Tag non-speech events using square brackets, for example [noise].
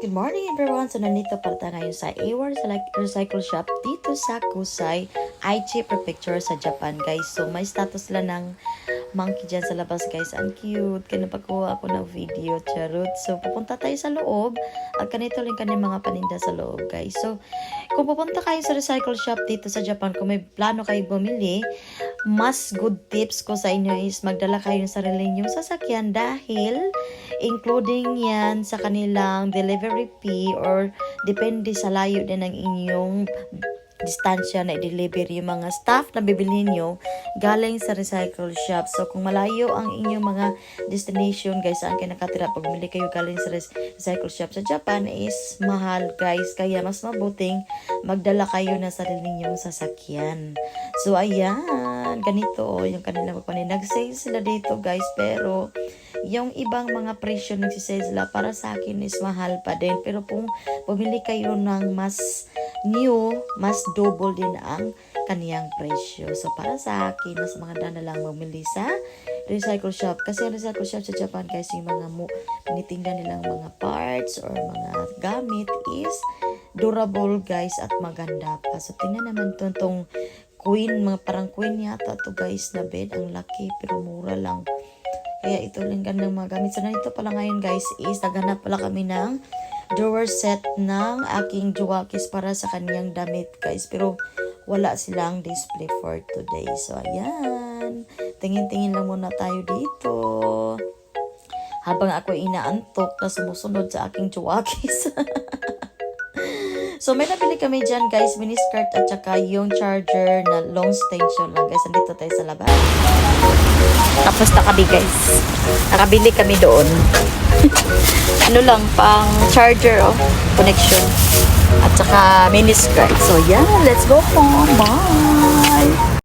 Good morning everyone! So nandito pala tayo ngayon sa Awar Recycle Shop dito sa Kusai Aichi Prefecture sa Japan guys. So may status lang ng monkey dyan sa labas guys. Ang cute. Kaya napagkuha ako ng video. Charot. So pupunta tayo sa loob. At kanito rin kanyang mga paninda sa loob guys. So kung pupunta kayo sa recycle shop dito sa Japan, kung may plano kayo bumili, mas good tips ko sa inyo is magdala kayo ng sarili ninyong sasakyan dahil including yan sa kanilang delivery fee or depende sa layo din ng inyong distansya na i-deliver yung mga stuff na bibili nyo galing sa recycle shop. So, kung malayo ang inyong mga destination, guys, saan kayo nakatira pag bumili kayo galing sa recycle shop sa Japan is mahal, guys. Kaya mas mabuting magdala kayo na sarili ninyong sasakyan. So, ayan. Ganito, yung kanilang papanin. Nag-sale sila dito, guys. Pero, yung ibang mga presyo nagsisale sila para sa akin is mahal pa din. Pero kung bumili kayo ng mas new, mas double din ang kaniyang presyo. So, para sa akin, mas maganda na lang bumili sa recycle shop. Kasi recycle shop sa Japan, guys, yung mga mo, tinitingnan nilang mga parts or mga gamit is durable, guys, at maganda pa. So, tingnan naman to, tong queen, mga parang queen yata to guys na bed. Ang laki, pero mura lang. Kaya ito lang gandang mga gamit. So, nandito pala ngayon guys is naghanap pala kami ng drawer set ng aking juwakis para sa kaniyang damit guys. Pero wala silang display for today. So, ayan. Tingin-tingin lang muna tayo dito. Habang ako inaantok na sumusunod sa aking juwakis. [laughs] So, may nabili kami dyan, guys. Mini skirt at saka yung charger na long extension lang, guys. Andito tayo sa labas. Tapos nakabi, guys. Nakabili kami doon. [laughs] ano lang, pang charger, oh. Connection. At saka mini skirt. So, yeah. Let's go home. Bye!